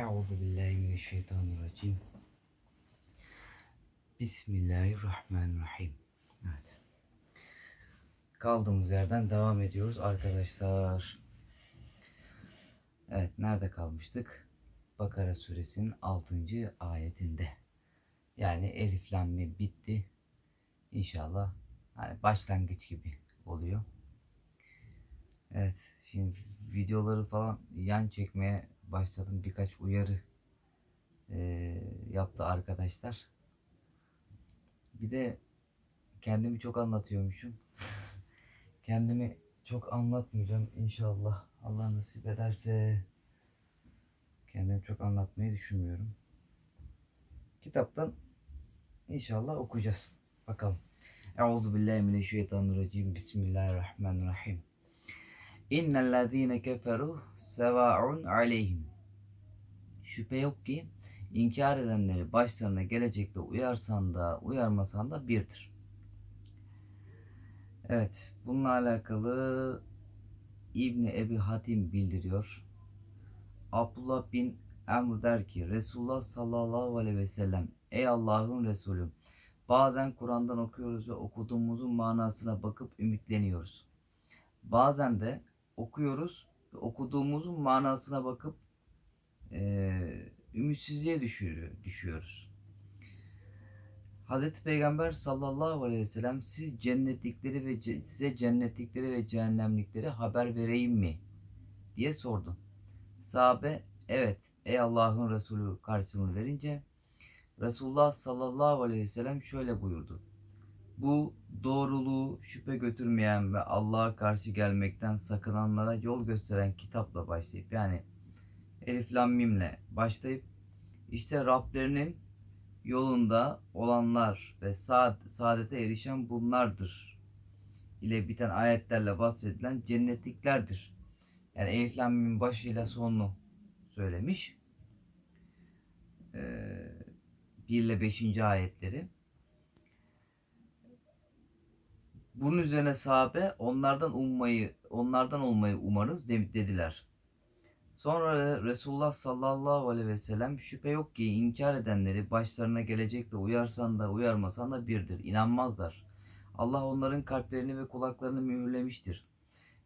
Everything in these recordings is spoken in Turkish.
Euzu billahi mineşşeytanirracim. Bismillahirrahmanirrahim. Evet. Kaldığımız yerden devam ediyoruz arkadaşlar. Evet, nerede kalmıştık? Bakara suresinin 6. ayetinde. Yani Elif Lam Mim bitti. İnşallah hani başlangıç gibi oluyor. Evet, şimdi videoları falan yan çekmeye başladım. Birkaç uyarı eee, yaptı arkadaşlar. Bir de kendimi çok anlatıyormuşum. Kendimi çok anlatmayacağım inşallah. Allah nasip ederse. Kendimi çok anlatmayı düşünmüyorum. Kitaptan inşallah okuyacağız. Bakalım. Euzu billahi mineşşeytanirracim. Bismillahirrahmanirrahim. İnnellezîne keferu sevâ'un aleyhim. Şüphe yok ki inkar edenleri başlarına gelecekte uyarsan da uyarmasan da birdir. Evet, bununla alakalı İbni Ebi Hatim bildiriyor. Abdullah bin Emr der ki Resulullah sallallahu aleyhi ve sellem Ey Allah'ın Resulü bazen Kur'an'dan okuyoruz ve okuduğumuzun manasına bakıp ümitleniyoruz. Bazen de okuyoruz ve okuduğumuzun manasına bakıp eee ümitsizliğe düşüyor, düşüyoruz. Hazreti Peygamber sallallahu aleyhi ve sellem siz cennetlikleri ve ce- size cennetlikleri ve cehennemlikleri haber vereyim mi diye sordu. Sahabe evet ey Allah'ın Resulü karşılığını verince Resulullah sallallahu aleyhi ve sellem şöyle buyurdu. Bu doğruluğu şüphe götürmeyen ve Allah'a karşı gelmekten sakınanlara yol gösteren kitapla başlayıp yani Elif Lam Mim'le başlayıp işte Rablerinin yolunda olanlar ve saad, saadete erişen bunlardır ile biten ayetlerle bahsedilen cennetliklerdir. Yani Elif Lam Mim'in başıyla sonunu söylemiş. Ee, 1 ile 5. ayetleri. Bunun üzerine sahabe onlardan ummayı, onlardan olmayı umarız de- dediler. Sonra Resulullah sallallahu aleyhi ve sellem şüphe yok ki inkar edenleri başlarına gelecek de uyarsan da uyarmasan da birdir. İnanmazlar. Allah onların kalplerini ve kulaklarını mühürlemiştir.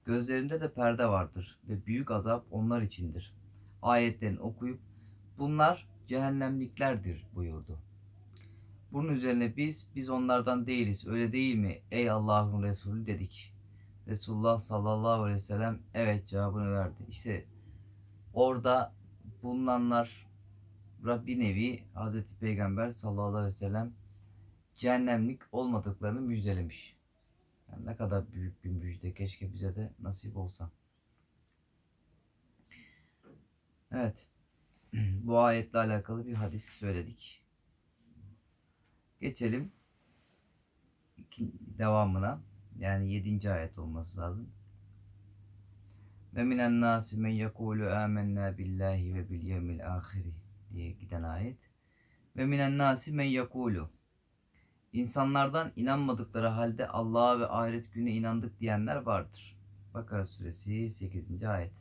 Gözlerinde de perde vardır ve büyük azap onlar içindir. Ayetlerini okuyup bunlar cehennemliklerdir buyurdu. Bunun üzerine biz, biz onlardan değiliz öyle değil mi ey Allah'ın Resulü dedik. Resulullah sallallahu aleyhi ve sellem evet cevabını verdi. İşte orada bulunanlar bir nevi Hazreti Peygamber sallallahu aleyhi ve sellem cehennemlik olmadıklarını müjdelemiş. Yani ne kadar büyük bir müjde keşke bize de nasip olsa. Evet. Bu ayetle alakalı bir hadis söyledik. Geçelim devamına. Yani 7. ayet olması lazım. Ve minen nasi men yekulu amennâ billahi ve bil yevmil ahiri diye giden ayet. Ve minen nasi men yekulu İnsanlardan inanmadıkları halde Allah'a ve ahiret gününe inandık diyenler vardır. Bakara suresi 8. ayet.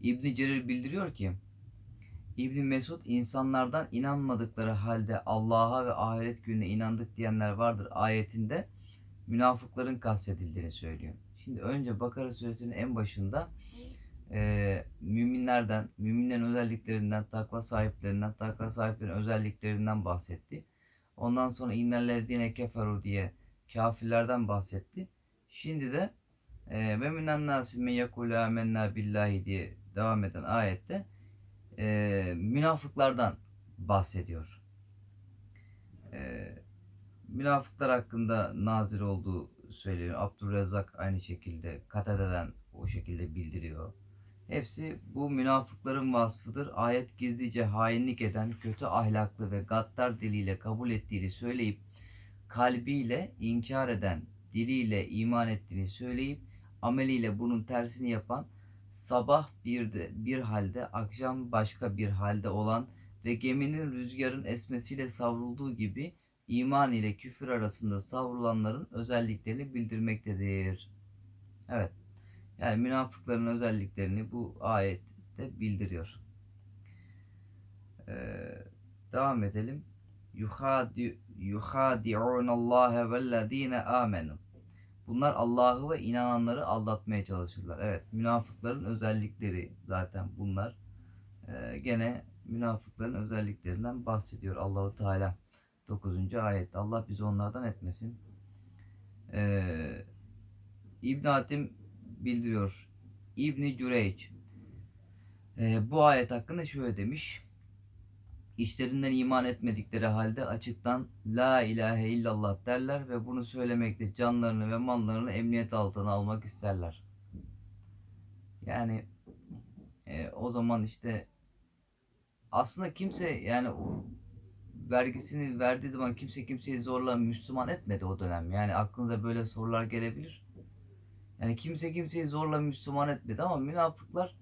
İbn Cerir bildiriyor ki İbn Mesud insanlardan inanmadıkları halde Allah'a ve ahiret gününe inandık diyenler vardır ayetinde münafıkların kastedildiğini söylüyor. Şimdi önce Bakara suresinin en başında e, müminlerden, müminlerin özelliklerinden, takva sahiplerinden, takva sahiplerinin özelliklerinden bahsetti. Ondan sonra innellezine keferu diye kafirlerden bahsetti. Şimdi de e, ve minen nasi men yekulu amennâ billahi diye devam eden ayette e, münafıklardan bahsediyor. E, münafıklar hakkında nazir olduğu söyleniyor. Abdurrezzak aynı şekilde Katade'den o şekilde bildiriyor. Hepsi bu münafıkların vasfıdır. Ayet gizlice hainlik eden, kötü ahlaklı ve gaddar diliyle kabul ettiğini söyleyip kalbiyle inkar eden, diliyle iman ettiğini söyleyip ameliyle bunun tersini yapan, sabah bir de bir halde, akşam başka bir halde olan ve geminin rüzgarın esmesiyle savrulduğu gibi iman ile küfür arasında savrulanların özelliklerini bildirmektedir. Evet. Yani münafıkların özelliklerini bu ayette bildiriyor. Ee, devam edelim. Yuhadi yuhadi'unallaha vellezine amenu. Bunlar Allah'ı ve inananları aldatmaya çalışırlar. Evet, münafıkların özellikleri zaten bunlar. Ee, gene münafıkların özelliklerinden bahsediyor Allahu Teala 9. ayette. Allah bizi onlardan etmesin. Ee, İbn Hatim bildiriyor. İbni Cüreyç ee, bu ayet hakkında şöyle demiş. İşlerinden iman etmedikleri halde açıktan La ilahe illallah derler ve bunu söylemekte canlarını ve mallarını emniyet altına almak isterler. Yani e, o zaman işte aslında kimse yani vergisini verdiği zaman kimse kimseyi zorla Müslüman etmedi o dönem. Yani aklınıza böyle sorular gelebilir. Yani kimse kimseyi zorla Müslüman etmedi ama münafıklar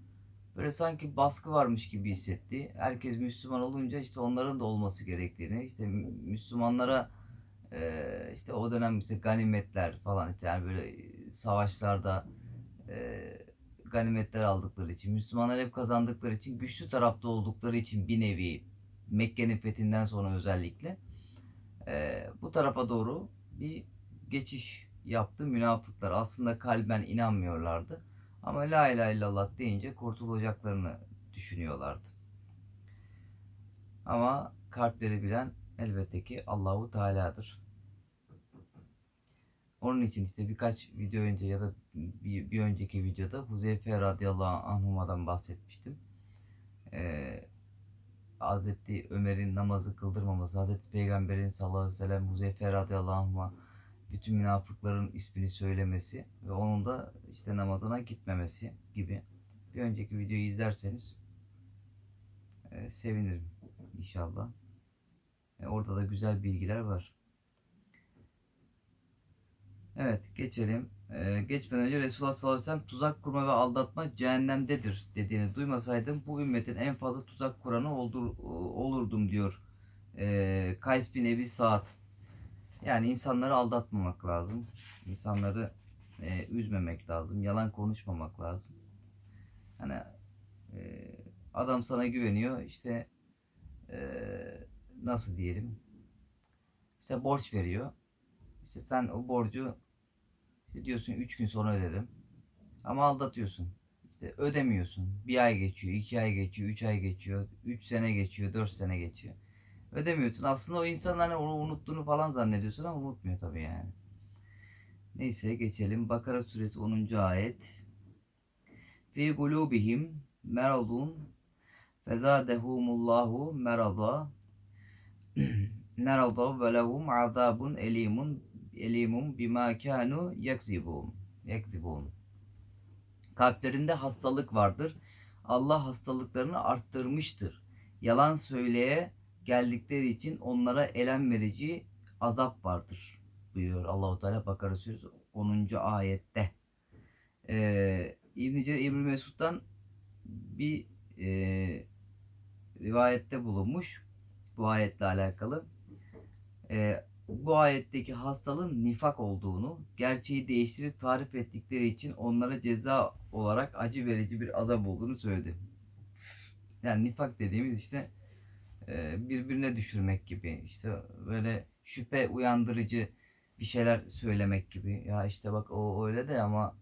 böyle sanki baskı varmış gibi hissetti. Herkes Müslüman olunca işte onların da olması gerektiğini, işte Müslümanlara e, işte o dönem işte ganimetler falan işte yani böyle savaşlarda e, ganimetler aldıkları için, Müslümanlar hep kazandıkları için, güçlü tarafta oldukları için bir nevi Mekke'nin fethinden sonra özellikle e, bu tarafa doğru bir geçiş yaptı münafıklar. Aslında kalben inanmıyorlardı. Ama la ilahe illallah deyince kurtulacaklarını düşünüyorlardı. Ama kalpleri bilen elbette ki Allahu Teala'dır. Onun için işte birkaç video önce ya da bir, bir önceki videoda Huzeyfe radıyallahu anhuma'dan bahsetmiştim. Ee, Hazreti Ömer'in namazı kıldırmaması, Hazreti Peygamber'in sallallahu aleyhi ve sellem Huzeyfe radıyallahu anhuma bütün münafıkların ismini söylemesi ve onun da işte namazına gitmemesi gibi bir önceki videoyu izlerseniz e, sevinirim inşallah. E, orada da güzel bilgiler var. Evet geçelim. Ee, geçmeden önce Resulullah sallallahu aleyhi ve sellem tuzak kurma ve aldatma cehennemdedir dediğini duymasaydım bu ümmetin en fazla tuzak kuranı olur, olurdum diyor ee, Kays bin Ebi Saad. Yani insanları aldatmamak lazım. İnsanları e, üzmemek lazım. Yalan konuşmamak lazım. Hani e, adam sana güveniyor işte e, nasıl diyelim işte borç veriyor. İşte sen o borcu işte diyorsun 3 gün sonra öderim. Ama aldatıyorsun. İşte ödemiyorsun. Bir ay geçiyor, iki ay geçiyor, üç ay geçiyor, üç sene geçiyor, dört sene geçiyor. Ödemiyorsun. Aslında o insan hani onu unuttuğunu falan zannediyorsun ama unutmuyor tabii yani. Neyse geçelim. Bakara suresi 10. ayet. Fi gulubihim meradun fezadehumullahu merada merada ve lehum azabun elimun elimun bima kanu yakzibun. Yakzibun. Kalplerinde hastalık vardır. Allah hastalıklarını arttırmıştır. Yalan söyleye geldikleri için onlara elem verici azap vardır. Buyuruyor Allahu Teala Bakara Suresi 10. ayette. Ee, İbn-i Cerir İbn Mesud'dan bir e, rivayette bulunmuş bu ayetle alakalı. Ee, bu ayetteki hastalığın nifak olduğunu, gerçeği değiştirip tarif ettikleri için onlara ceza olarak acı verici bir azap olduğunu söyledi. Yani nifak dediğimiz işte e, birbirine düşürmek gibi, işte böyle şüphe uyandırıcı bir şeyler söylemek gibi. Ya işte bak o öyle de ama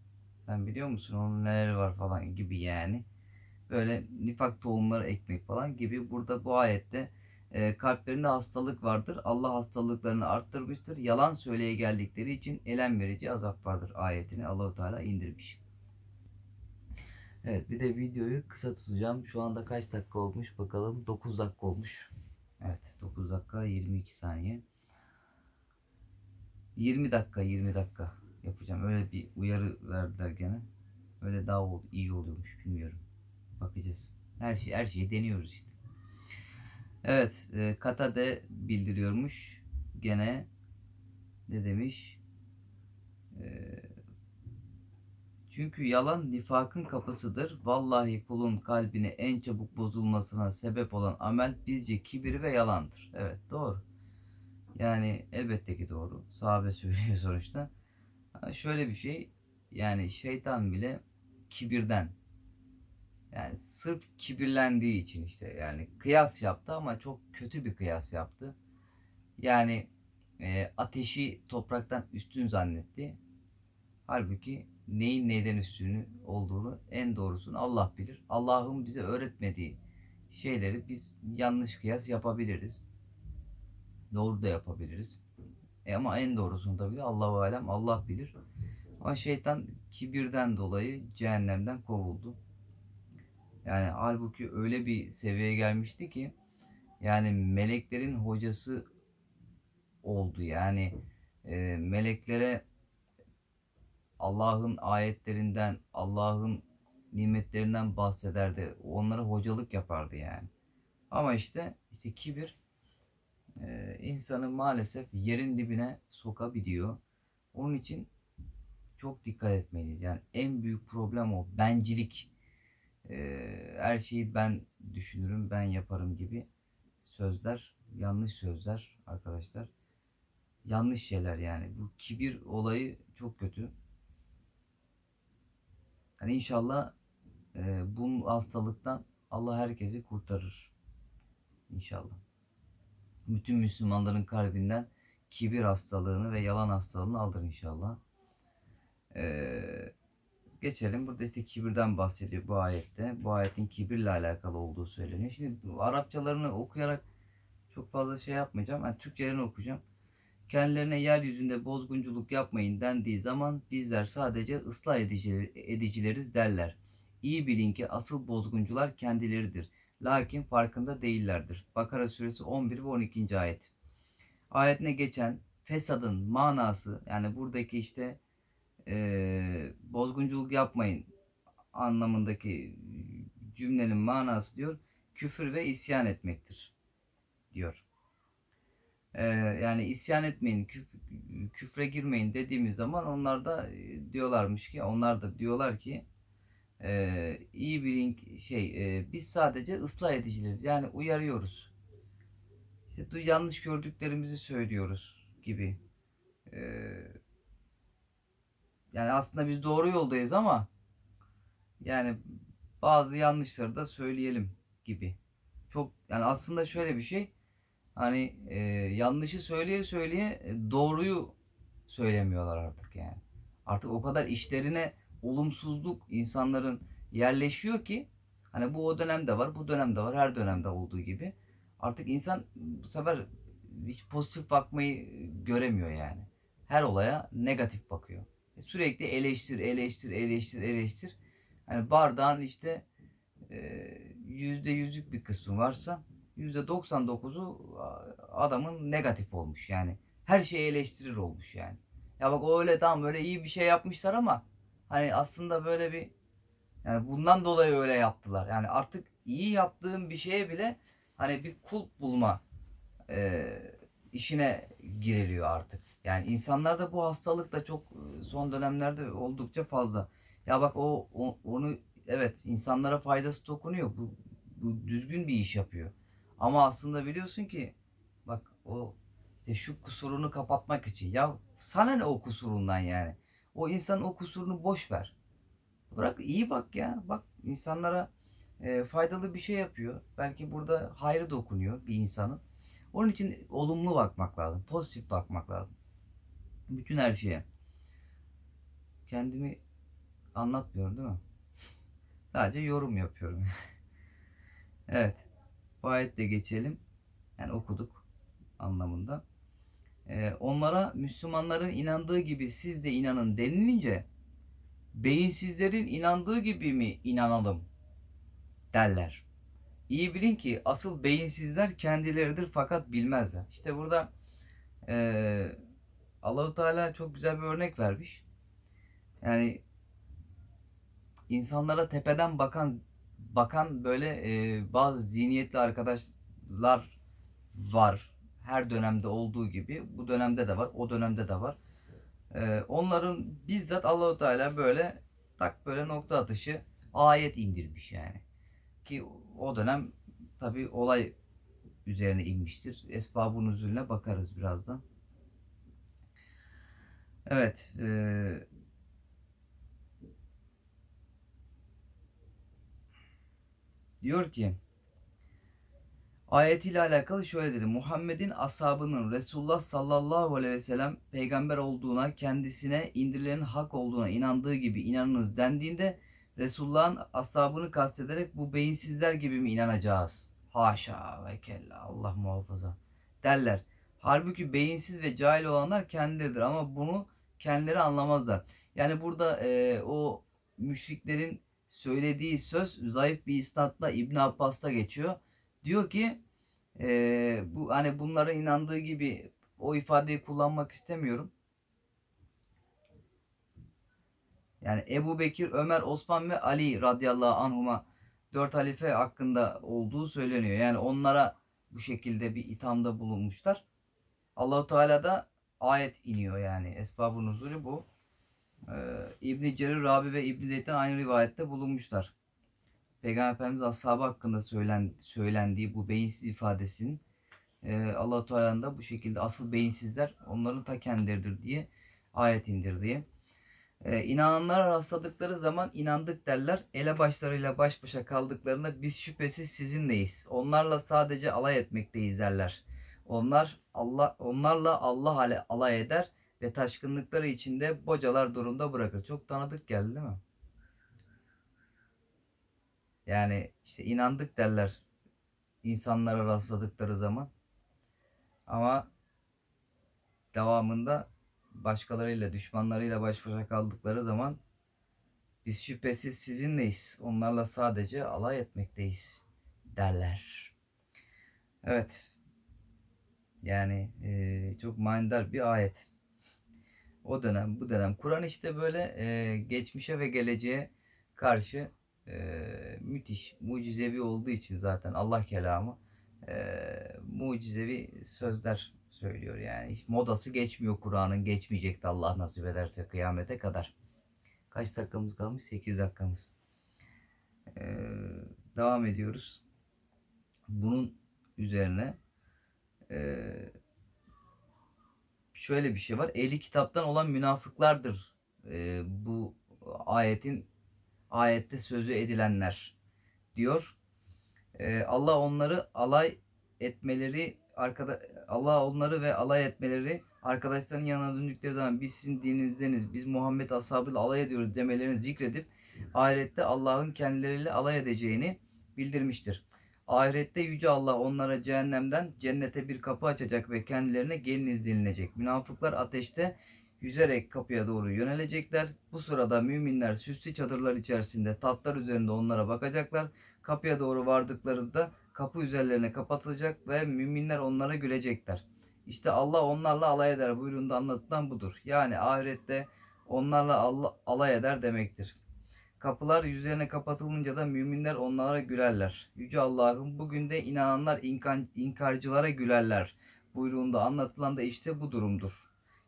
sen biliyor musun onun neler var falan gibi yani. Böyle nifak tohumları ekmek falan gibi burada bu ayette e, kalplerinde hastalık vardır. Allah hastalıklarını arttırmıştır. Yalan söyleye geldikleri için elem verici azap vardır ayetini Allahu Teala indirmiş. Evet bir de videoyu kısa tutacağım. Şu anda kaç dakika olmuş bakalım. 9 dakika olmuş. Evet 9 dakika 22 saniye. 20 dakika 20 dakika yapacağım. Öyle bir uyarı verdiler gene. Öyle daha iyi oluyormuş bilmiyorum. Bakacağız. Her şey her şeyi deniyoruz işte. Evet, e, Katade bildiriyormuş. Gene ne demiş? E, çünkü yalan nifakın kapısıdır. Vallahi kulun kalbini en çabuk bozulmasına sebep olan amel bizce kibir ve yalandır. Evet, doğru. Yani elbette ki doğru. Sahabe söylüyor sonuçta. şöyle bir şey, yani şeytan bile kibirden. Yani sırf kibirlendiği için işte yani kıyas yaptı ama çok kötü bir kıyas yaptı. Yani e, ateşi topraktan üstün zannetti. Halbuki neyin neyden üstünü olduğunu en doğrusunu Allah bilir. Allah'ın bize öğretmediği şeyleri biz yanlış kıyas yapabiliriz. Doğru da yapabiliriz. E ama en doğrusunu tabii ki Allahu alem Allah bilir. Ama şeytan kibirden dolayı cehennemden kovuldu. Yani halbuki öyle bir seviyeye gelmişti ki yani meleklerin hocası oldu. Yani e, meleklere Allah'ın ayetlerinden, Allah'ın nimetlerinden bahsederdi. Onlara hocalık yapardı yani. Ama işte işte kibir e, insanı maalesef yerin dibine sokabiliyor. Onun için çok dikkat etmeliyiz. Yani en büyük problem o. Bencilik. E, her şeyi ben düşünürüm, ben yaparım gibi sözler, yanlış sözler arkadaşlar. Yanlış şeyler yani. Bu kibir olayı çok kötü. Yani inşallah e, bu hastalıktan Allah herkesi kurtarır. İnşallah. Bütün Müslümanların kalbinden kibir hastalığını ve yalan hastalığını alır inşallah. Ee, geçelim. Burada işte kibirden bahsediyor bu ayette. Bu ayetin kibirle alakalı olduğu söyleniyor. Şimdi Arapçalarını okuyarak çok fazla şey yapmayacağım. Yani Türkçelerini okuyacağım. Kendilerine yeryüzünde bozgunculuk yapmayın dendiği zaman bizler sadece ıslah edici, edicileriz derler. İyi bilin ki asıl bozguncular kendileridir. Lakin farkında değillerdir. Bakara suresi 11 ve 12. ayet. Ayetine geçen fesadın manası yani buradaki işte e, bozgunculuk yapmayın anlamındaki cümlenin manası diyor küfür ve isyan etmektir diyor. E, yani isyan etmeyin, küf, küfre girmeyin dediğimiz zaman onlar da diyorlarmış ki onlar da diyorlar ki e, iyi bilin şey e, biz sadece ıslah edicileriz yani uyarıyoruz. İşte yanlış gördüklerimizi söylüyoruz gibi. E, yani aslında biz doğru yoldayız ama yani bazı yanlışları da söyleyelim gibi. Çok yani aslında şöyle bir şey hani e, yanlışı söyleye söyleye e, doğruyu söylemiyorlar artık yani. Artık o kadar işlerine olumsuzluk insanların yerleşiyor ki hani bu o dönemde var, bu dönemde var, her dönemde olduğu gibi. Artık insan bu sefer hiç pozitif bakmayı göremiyor yani. Her olaya negatif bakıyor. E, Sürekli eleştir, eleştir, eleştir, eleştir. Hani bardağın işte e, yüzde yüzlük bir kısmı varsa yüzde 99'u adamın negatif olmuş yani. Her şeyi eleştirir olmuş yani. Ya bak o öyle tamam öyle iyi bir şey yapmışlar ama hani aslında böyle bir yani bundan dolayı öyle yaptılar. Yani artık iyi yaptığın bir şeye bile hani bir kulp bulma e, işine giriliyor artık. Yani insanlarda bu hastalık da çok son dönemlerde oldukça fazla. Ya bak o, o- onu evet insanlara faydası dokunuyor. Bu, bu düzgün bir iş yapıyor. Ama aslında biliyorsun ki bak o işte şu kusurunu kapatmak için. Ya sana ne o kusurundan yani? O insanın o kusurunu boş ver. Bırak iyi bak ya. Bak insanlara e, faydalı bir şey yapıyor. Belki burada hayrı dokunuyor bir insanın. Onun için olumlu bakmak lazım. Pozitif bakmak lazım. Bütün her şeye. Kendimi anlatmıyorum değil mi? Sadece yorum yapıyorum. evet. Bu ayetle geçelim. Yani okuduk anlamında. Ee, onlara Müslümanların inandığı gibi siz de inanın denilince beyinsizlerin inandığı gibi mi inanalım derler. İyi bilin ki asıl beyinsizler kendileridir fakat bilmezler. İşte burada eee Allahu Teala çok güzel bir örnek vermiş. Yani insanlara tepeden bakan bakan böyle eee, bazı zihniyetli arkadaşlar var. Her dönemde olduğu gibi bu dönemde de var, o dönemde de var. Eee, onların bizzat Allahu Teala böyle tak böyle nokta atışı ayet indirmiş yani. Ki o dönem tabi olay üzerine inmiştir. Esbab-ı nüzulüne bakarız birazdan. Evet. eee, Diyor ki ayetiyle alakalı şöyle dedi. Muhammed'in ashabının Resulullah sallallahu aleyhi ve sellem peygamber olduğuna, kendisine indirilenin hak olduğuna inandığı gibi inanınız dendiğinde Resulullah'ın ashabını kastederek bu beyinsizler gibi mi inanacağız? Haşa ve kella Allah muhafaza derler. Halbuki beyinsiz ve cahil olanlar kendileridir ama bunu kendileri anlamazlar. Yani burada e, o müşriklerin söylediği söz zayıf bir isnatla İbn Abbas'ta geçiyor. Diyor ki e, bu hani bunların inandığı gibi o ifadeyi kullanmak istemiyorum. Yani Ebu Bekir, Ömer, Osman ve Ali radıyallahu anhuma dört halife hakkında olduğu söyleniyor. Yani onlara bu şekilde bir ithamda bulunmuşlar. Allahu Teala da ayet iniyor yani. Esbab-ı nuzulü bu. Ee, İbn Cerir, Rabi ve İbn Zeyd'den aynı rivayette bulunmuşlar. Peygamber Efendimiz ashabı hakkında söylen, söylendiği bu beyinsiz ifadesinin e, Allah-u Teala'nın da bu şekilde asıl beyinsizler onların ta kendileridir diye ayet indirdiği. E, inananlar rastladıkları zaman inandık derler. Ele başlarıyla baş başa kaldıklarında biz şüphesiz sizinleyiz. Onlarla sadece alay etmekteyiz derler. Onlar Allah onlarla Allah ale- alay eder ve taşkınlıkları içinde bocalar durumda bırakır. Çok tanıdık geldi değil mi? Yani işte inandık derler insanlara rastladıkları zaman. Ama devamında başkalarıyla, düşmanlarıyla baş başa kaldıkları zaman biz şüphesiz sizinleyiz. Onlarla sadece alay etmekteyiz derler. Evet. Yani eee, çok manidar bir ayet. O dönem, bu dönem. Kur'an işte böyle eee, geçmişe ve geleceğe karşı eee, müthiş, mucizevi olduğu için zaten Allah kelamı eee, mucizevi sözler söylüyor yani. Hiç modası geçmiyor Kur'an'ın. Geçmeyecek de Allah nasip ederse kıyamete kadar. Kaç dakikamız kalmış? 8 dakikamız. Eee, devam ediyoruz. Bunun üzerine eee, şöyle bir şey var. Ehli kitaptan olan münafıklardır. Eee, bu ayetin ayette sözü edilenler diyor. Eee, Allah onları alay etmeleri arkada Allah onları ve alay etmeleri arkadaşlarının yanına döndükleri zaman biz sizin dininizdeniz, biz Muhammed ashabıyla alay ediyoruz demelerini zikredip ahirette Allah'ın kendileriyle alay edeceğini bildirmiştir. Ahirette Yüce Allah onlara cehennemden cennete bir kapı açacak ve kendilerine geliniz denilecek. Münafıklar ateşte yüzerek kapıya doğru yönelecekler. Bu sırada müminler süslü çadırlar içerisinde tatlar üzerinde onlara bakacaklar. Kapıya doğru vardıklarında kapı üzerlerine kapatılacak ve müminler onlara gülecekler. İşte Allah onlarla alay eder buyruğunda anlatılan budur. Yani ahirette onlarla Allah, alay eder demektir. Kapılar yüzlerine kapatılınca da müminler onlara gülerler. Yüce Allah'ım bugün de inananlar inkar, inkarcılara gülerler. Buyruğunda anlatılan da işte bu durumdur.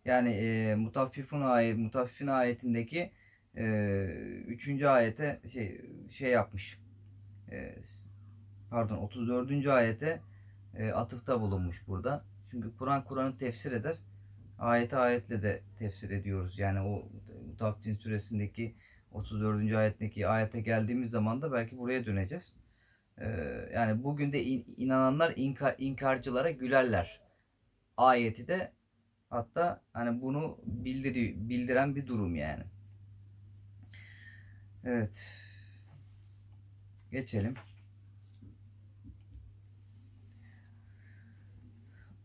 Yani e, Mutaffifun ayet, Mutaffifin ayetindeki e, üçüncü ayete şey şey yapmış. E, pardon 34. ayete e, atıfta bulunmuş burada. Çünkü Kur'an Kur'an'ı tefsir eder. Ayete ayetle de tefsir ediyoruz. Yani o Mutaffifin suresindeki 34. ayetteki ayete geldiğimiz zaman da belki buraya döneceğiz. Ee, yani bugün de in- inananlar inkar, inkarcılara gülerler. Ayeti de hatta hani bunu bildiri, bildiren bir durum yani. Evet. Geçelim.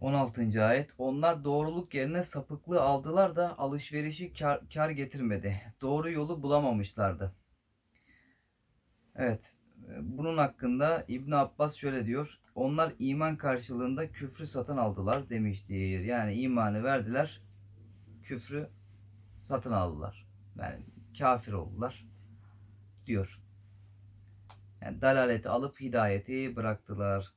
16. ayet. Onlar doğruluk yerine sapıklığı aldılar da alışverişi kar, kar getirmedi. Doğru yolu bulamamışlardı. Evet. Bunun hakkında İbn Abbas şöyle diyor. Onlar iman karşılığında küfrü satın aldılar demiştir. Yani imanı verdiler. Küfrü satın aldılar. Yani kafir oldular diyor. Yani dalaleti alıp hidayeti bıraktılar.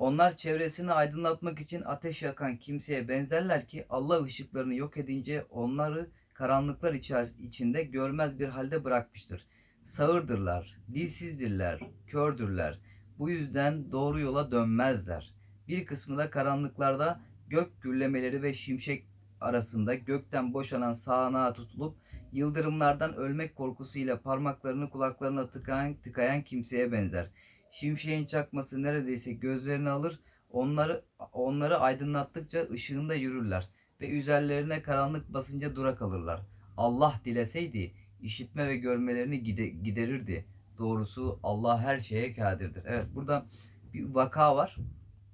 Onlar çevresini aydınlatmak için ateş yakan kimseye benzerler ki Allah ışıklarını yok edince onları karanlıklar içinde görmez bir halde bırakmıştır. Sağırdırlar, dilsizdirler, kördürler. Bu yüzden doğru yola dönmezler. Bir kısmı da karanlıklarda gök gürlemeleri ve şimşek arasında gökten boşanan sağanağa tutulup yıldırımlardan ölmek korkusuyla parmaklarını kulaklarına tıkayan, tıkayan kimseye benzer. Şimşeğin çakması neredeyse gözlerini alır. Onları onları aydınlattıkça ışığında yürürler ve üzerlerine karanlık basınca dura kalırlar. Allah dileseydi işitme ve görmelerini gide- giderirdi. Doğrusu Allah her şeye kadirdir. Evet burada bir vaka var.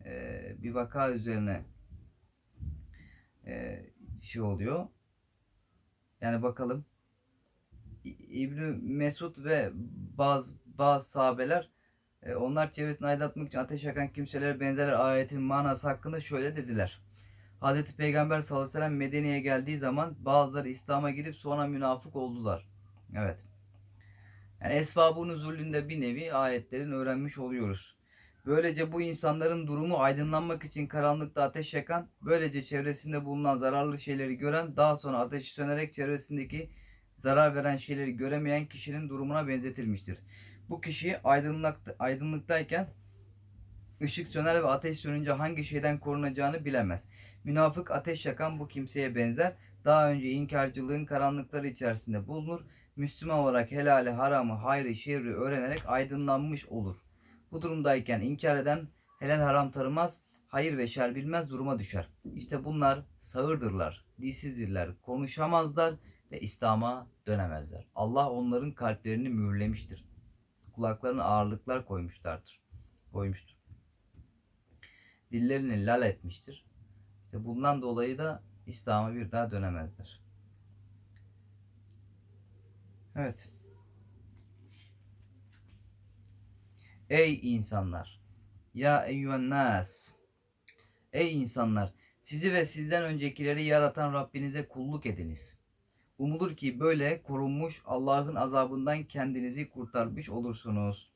Ee, bir vaka üzerine e, şey oluyor. Yani bakalım. İbni Mesud ve bazı bazı sahabeler onlar çevresini aydınlatmak için ateş yakan kimselere benzerler ayetin manası hakkında şöyle dediler. Hz. Peygamber sallallahu aleyhi ve sellem Medine'ye geldiği zaman bazıları İslam'a girip sonra münafık oldular. Evet. Yani esbabun nuzulünde bir nevi ayetlerin öğrenmiş oluyoruz. Böylece bu insanların durumu aydınlanmak için karanlıkta ateş yakan, böylece çevresinde bulunan zararlı şeyleri gören, daha sonra ateşi sönerek çevresindeki zarar veren şeyleri göremeyen kişinin durumuna benzetilmiştir. Bu kişi aydınlık, aydınlıktayken ışık söner ve ateş sönünce hangi şeyden korunacağını bilemez. Münafık ateş yakan bu kimseye benzer. Daha önce inkarcılığın karanlıkları içerisinde bulunur. Müslüman olarak helali, haramı, hayrı, şerri öğrenerek aydınlanmış olur. Bu durumdayken inkar eden helal haram tanımaz, hayır ve şer bilmez duruma düşer. İşte bunlar sağırdırlar, dilsizdirler, konuşamazlar ve İslam'a dönemezler. Allah onların kalplerini mühürlemiştir. Kulaklarına ağırlıklar koymuşlardır. Koymuştur. Dillerini lal etmiştir. İşte bundan dolayı da İslam'a bir daha dönemezler. Evet. Ey insanlar! Ya eyyühen nas! Ey insanlar! Sizi ve sizden öncekileri yaratan Rabbinize kulluk ediniz. Umulur ki böyle korunmuş Allah'ın azabından kendinizi kurtarmış olursunuz.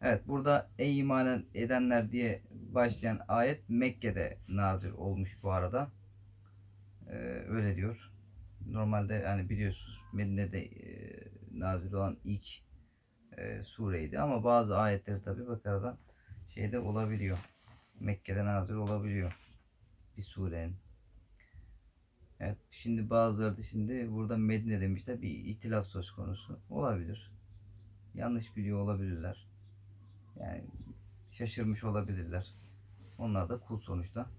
Evet burada ey iman edenler diye başlayan ayet Mekke'de nazil olmuş bu arada. Ee, öyle diyor. Normalde yani biliyorsunuz Medine'de e, nazil olan ilk e, sureydi ama bazı ayetleri tabi Bakara'dan şeyde olabiliyor. Mekke'de nazil olabiliyor bir surenin. Evet şimdi bazıları da şimdi burada Medine demişler bir ihtilaf söz konusu olabilir. Yanlış biliyor olabilirler. Yani şaşırmış olabilirler. Onlar da kul sonuçta.